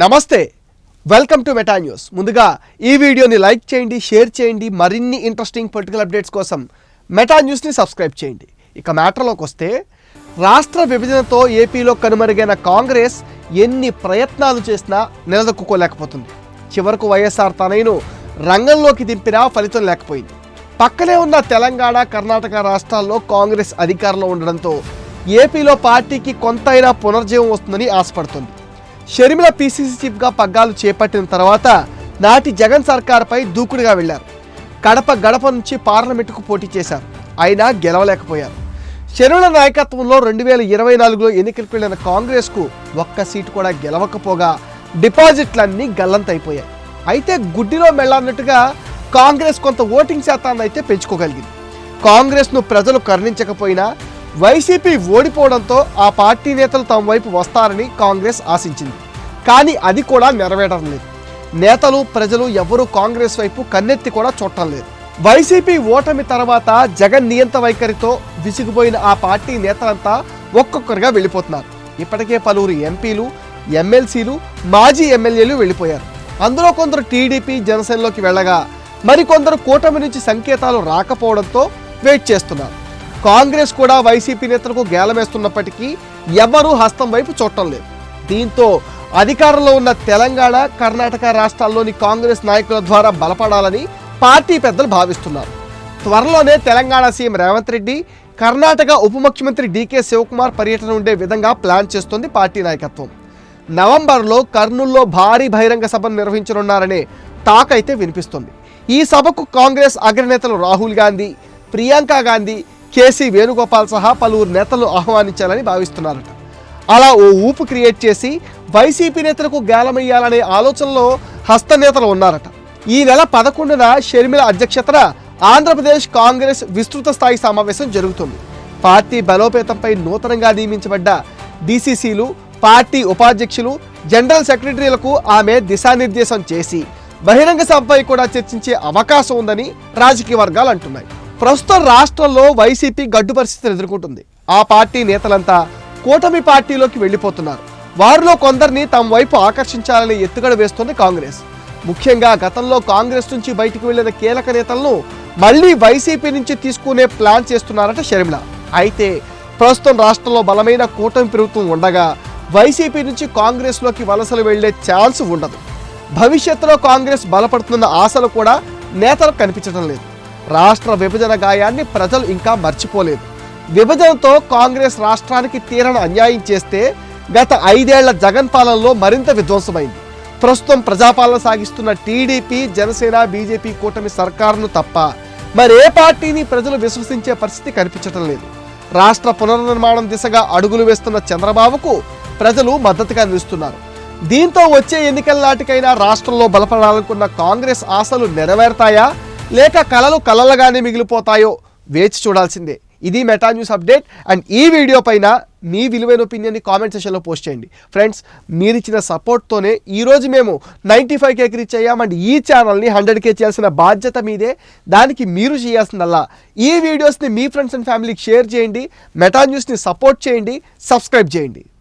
నమస్తే. Welcome to meta news ముందుగా ఈ వీడియోని లైక్ చేయండి షేర్ చేయండి మరిన్ని ఇంట్రెస్టింగ్ పొలిటికల్ అప్డేట్స్ కోసం మెటా న్యూస్ని సబ్స్క్రైబ్ చేయండి. ఇక మ్యాటర్లోకి వస్తే రాష్ట్ర విభజనతో ఏపీలో కనుమరుగైన కాంగ్రెస్ ఎన్ని ప్రయత్నాలు చేసినా నిలదొక్కుకోలేకపోతుంది. చివరకు వైఎస్ఆర్ తనయును రంగంలోకి దింపినా ఫలితం లేకపోయింది. పక్కనే ఉన్న తెలంగాణ కర్ణాటక రాష్ట్రాల్లో కాంగ్రెస్ అధికారంలో ఉండడంతో ఏపీలో పార్టీకి కొంతైనా పునర్జీవం వస్తుందని ఆశపడుతుంది. షర్మిల పీసీసీ చీఫ్గా పగ్గాలు చేపట్టిన తర్వాత నాటి జగన్ సర్కార్పై దూకుడుగా వెళ్ళారు. కడప గడప నుంచి పార్లమెంటుకు పోటీ చేశారు. అయినా గెలవలేకపోయారు. షర్మిల నాయకత్వంలో రెండు వేల ఇరవై నాలుగులో ఎన్నికలకు వెళ్ళిన కాంగ్రెస్కు ఒక్క సీటు కూడా గెలవకపోగా డిపాజిట్లన్నీ గల్లంతైపోయాయి. అయితే గుడ్డిలో మెళ్ళన్నట్టుగా కాంగ్రెస్ కొంత ఓటింగ్ శాతాన్ని అయితే పెంచుకోగలిగింది. కాంగ్రెస్ను ప్రజలు కరుణించకపోయినా వైసీపీ ఓడిపోవడంతో ఆ పార్టీ నేతలు తమ వైపు వస్తారని కాంగ్రెస్ ఆశించింది. కానీ అది కూడా నెరవేరడం లేదు. నేతలు ప్రజలు ఎవరూ కాంగ్రెస్ వైపు కన్నెత్తి కూడా చూడటం లేదు. వైసీపీ ఓటమి తర్వాత జగన్ నియంత వైఖరితో విసిగిపోయిన ఆ పార్టీ నేతలంతా ఒక్కొక్కరుగా వెళ్ళిపోతున్నారు. ఇప్పటికే పలువురు ఎంపీలు ఎమ్మెల్సీలు మాజీ ఎమ్మెల్యేలు వెళ్ళిపోయారు. అందులో కొందరు టీడీపీ జనసేనలోకి వెళ్ళగా మరికొందరు కూటమి నుంచి సంకేతాలు రాకపోవడంతో వెయిట్ చేస్తున్నారు. కాంగ్రెస్ కూడా వైసీపీ నేతలకు గేలమేస్తున్నప్పటికీ ఎవరూ హస్తం వైపు చూడటం లేదు. దీంతో అధికారంలో ఉన్న తెలంగాణ కర్ణాటక రాష్ట్రాల్లోని కాంగ్రెస్ నాయకుల ద్వారా బలపడాలని పార్టీ పెద్దలు భావిస్తున్నారు. త్వరలోనే తెలంగాణ సీఎం రేవంత్ రెడ్డి కర్ణాటక ఉప ముఖ్యమంత్రి డీకే శివకుమార్ పర్యటన ఉండే విధంగా ప్లాన్ చేస్తోంది పార్టీ నాయకత్వం. నవంబర్లో కర్నూల్లో భారీ బహిరంగ సభను నిర్వహించనున్నారనే టాక్ అయితే వినిపిస్తుంది. ఈ సభకు కాంగ్రెస్ అగ్రనేతలు రాహుల్ గాంధీ ప్రియాంక గాంధీ కేసీ వేణుగోపాల్ సహా పలువురు నేతలు ఆహ్వానించాలని భావిస్తున్నారట. అలా ఓ ఊపు క్రియేట్ చేసి వైసీపీ నేతలకు గాలమయ్యాలనే ఆలోచనలో హస్తనేతలు ఉన్నారట. ఈ నెల పదకొండున షర్మిల అధ్యక్షతన ఆంధ్రప్రదేశ్ కాంగ్రెస్ విస్తృత స్థాయి సమావేశం జరుగుతుంది. పార్టీ బలోపేతంపై నూతనంగా నియమించబడ్డ డీసీసీలు పార్టీ ఉపాధ్యక్షులు జనరల్ సెక్రటరీలకు ఆమె దిశానిర్దేశం చేసి బహిరంగ సభపై కూడా చర్చించే అవకాశం ఉందని రాజకీయ వర్గాలు అంటున్నాయి. ప్రస్తుతం రాష్ట్రంలో వైసీపీ గడ్డు పరిస్థితిని ఎదుర్కొంటుంది. ఆ పార్టీ నేతలంతా కూటమి పార్టీలోకి వెళ్ళిపోతున్నారు. వారిలో కొందరిని తమ వైపు ఆకర్షించాలని ఎత్తుగడ వేస్తోంది కాంగ్రెస్. ముఖ్యంగా గతంలో కాంగ్రెస్ నుంచి బయటకు వెళ్ళిన కీలక నేతలను మళ్ళీ వైసీపీ నుంచి తీసుకునే ప్లాన్ చేస్తున్నారట షర్మిల. అయితే ప్రస్తుతం రాష్ట్రంలో బలమైన కూటమి ప్రభుత్వం ఉండగా వైసీపీ నుంచి కాంగ్రెస్లోకి వలసలు వెళ్ళే ఛాన్స్ ఉండదు. భవిష్యత్తులో కాంగ్రెస్ బలపడుతున్న ఆశలు కూడా నేతలకు కనిపించడం లేదు. రాష్ట్ర విభజన గాయాన్ని ప్రజలు ఇంకా మర్చిపోలేదు. విభజనతో కాంగ్రెస్ రాష్ట్రానికి తీరని అన్యాయం చేస్తే గత ఐదేళ్ళ జగన్ పాలనలో మరింత విధ్వంసమైంది. ప్రస్తుతం ప్రజాపాలన సాగిస్తున్న టీడీపీ జనసేన బీజేపీ కూటమి సర్కారును తప్ప మరే పార్టీని ప్రజలు విశ్వసించే పరిస్థితి కనిపించడం లేదు. రాష్ట్ర పునర్నిర్మాణం దిశగా అడుగులు వేస్తున్న చంద్రబాబుకు ప్రజలు మద్దతుగా నిలుస్తున్నారు. దీంతో వచ్చే ఎన్నికల నాటికైనా రాష్ట్రంలో బలపడాలనుకున్న కాంగ్రెస్ ఆశలు నెరవేరుతాయా? లేక కళలు కలలుగానే మిగిలిపోతాయో వేచి చూడాల్సిందే. ఇది మెటా న్యూస్ అప్డేట్ అండ్ ఈ వీడియో పైన మీ విలువైన ఒపీనియన్ని కామెంట్ సెషన్లో పోస్ట్ చేయండి. ఫ్రెండ్స్ మీరు ఇచ్చిన సపోర్ట్తోనే ఈరోజు మేము నైంటీ ఫైవ్ కేకి రీచ్ అయ్యాం అండ్ ఈ ఛానల్ని హండ్రెడ్ కే చేయాల్సిన బాధ్యత మీదే. దానికి మీరు చేయాల్సిందల్లా. ఈ వీడియోస్ని మీ ఫ్రెండ్స్ అండ్ ఫ్యామిలీకి షేర్ చేయండి. మెటా న్యూస్ని సపోర్ట్ చేయండి. సబ్స్క్రైబ్ చేయండి.